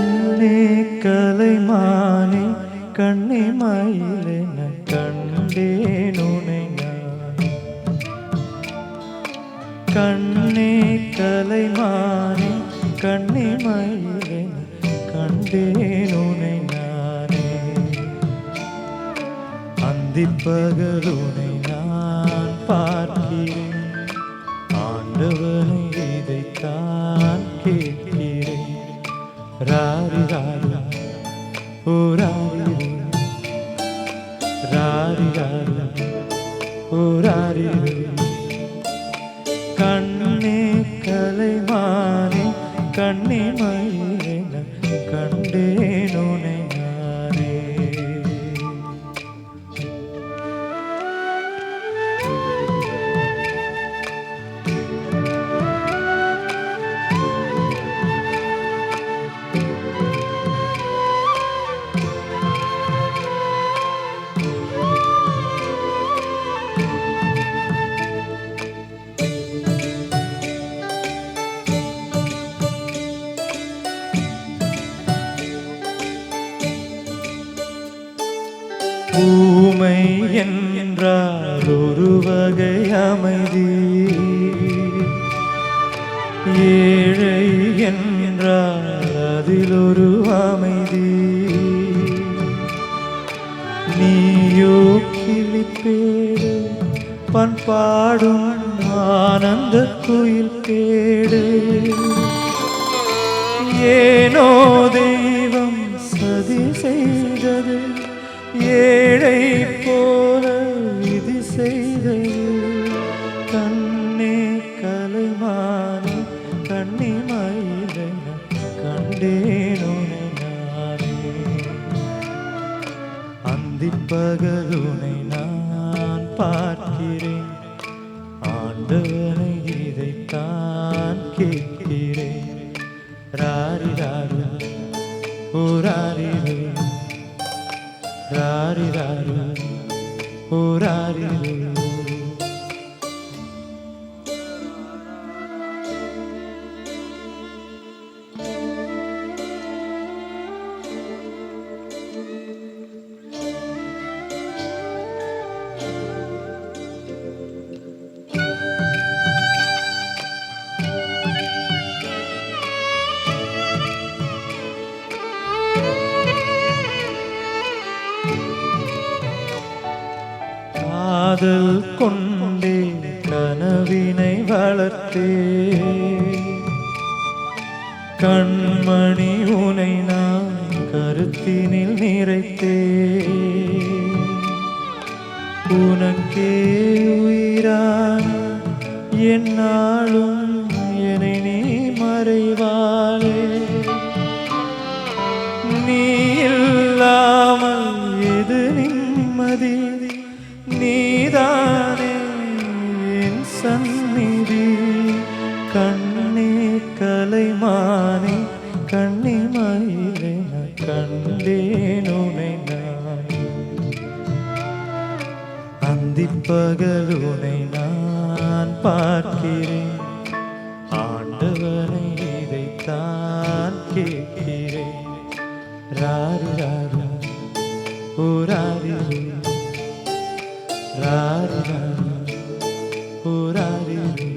கண்ணே கலைமானே கண்ணே மயிலென கண்டேனுனை கண்ணே கலைமானே கண்ணே மயிலென கண்டேனுனை நானே அந்திப்பகலுனை நான் பார்க்கிறேன் ஆண்டவனை இதைத்தான் கேட்கிறேன் ராரி ராரி ஓ ராரி ராரி ராரி ஓ ராரி கண்ணே கலைமானே கண்ணே மயிலென கண்டேன் ஊமை என்றால் ஒரு வகை அமைதி. ஏழை என்றால் அதில் ஒரு அமைதி. நீயோ கிளிப்பேடு பண்பாடும் ஆனந்த குயில் கேடு. ஏனோ தெய்வம் சதி செய்ய கண்டேன் உனை நானே. அந்திப்பகலுனை நான் பார்க்கிறேன். ஆண்டவனை இதைத்தான் கேட்கிறேன். ராரி ராரி ஓ ராரி ராரி ராரி ஓ ராரி காதல் கொண்டே கனவினை வளர்த்தே. கண்மணி உனை நான் கருத்தினில் நிறைத்தே. உனக்கே உயிரான என்னாலும் என்னை நீ மறைவாளே. நீ சந்நிதி கண்ணே கலைமானே கண்ணி மயிலென கண்டேனுனை நான். அந்திப்பகலுனை நான் பார்க்கிறேன். ஆண்டவனை இதைத்தான் கேட்கிறேன். ராரி ராரி ஓ ராரி ராரி por orarei.